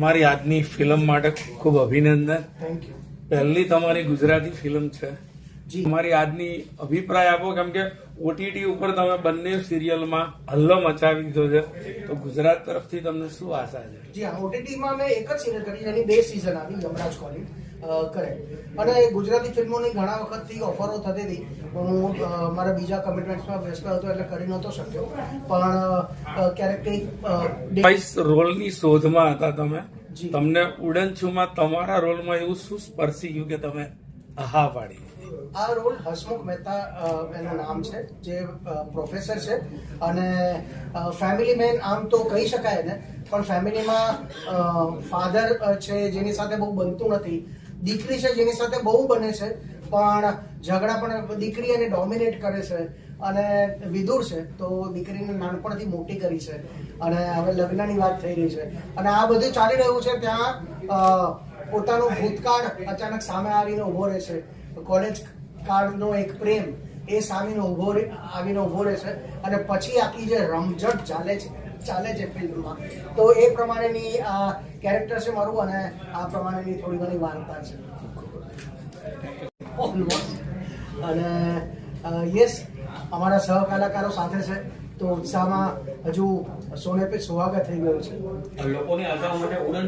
મારી આજની ફિલ્મ માટે ખૂબ અભિનંદન. થેન્ક યુ પહેલી તમારી ગુજરાતી ફિલ્મ છે. જી. તમારી આજની અભિપ્રાય આપો કેમ કે ઓટીટી ઉપર તમે બંને સિરિયલમાં હલ્લો મચાવી દીધો છે. તો ગુજરાત તરફથી તમને શું આશા છે? જી ઓટીટીમાં મેં એક જ સિરિયલ કરી એની બે સિઝન આવી યમરાજ કોલિંગ કરે અને ગુજરાતી ફિલ્મોની ઘણા વખતથી ઓફરો થતી હતી. હું મારા બીજા કમિટમેન્ટ્સમાં વ્યસ્ત હતો એટલે કરી નહોતો શક્યો. પણ ક્યારેક કંઈક રોલની શોધમાં હતા તમે. તમને ઉડન છુમાં તમારા રોલમાં એવું શું સ્પર્શી ગયું કે તમે હા પાડી? આ રોલ હસમુખ મહેતા એનું નામ છે જે પ્રોફેસર છે. અને ફેમિલી મેન આમ તો કહી શકાય ને પણ ફેમિલીમાં ફાધર છે જેની સાથે બહુ બનતું નથી. દીકરી છે, જેની સાથે બહુ બને છે, પણ ઝઘડા પણ દીકરી એને ડોમિનેટ કરે છે અને વિદુર છે, તો દીકરીને નાનપણથી મોટી કરી છે અને હવે લગ્નની વાત થઈ રહી છે. અને આ બધું ચાલી રહ્યું છે, ત્યાં પોતાનો ભૂતકાળ અચાનક સામે આવીને ઊભો રહે છે. કોલેજ કાળનો એક પ્રેમ એ સામીનો ઊભો આવીને ઊભો રહે છે અને પછી આખી જે રમઝટ ચાલે છે ચાલે છે ફિલ્મમાં. તો એ પ્રમાણેની આ કેરેક્ટર છે મારું અને આ પ્રમાણેની થોડી ઘણી વાર્તા છે. Almost. અને યસ અમારા સહ કલાકારો સાથે છે. તો ઉત્સાહમાં હજુ સોને પે સુહાગા થઈ ગયો છે. લોકોને આશાઓ માટે ઉડન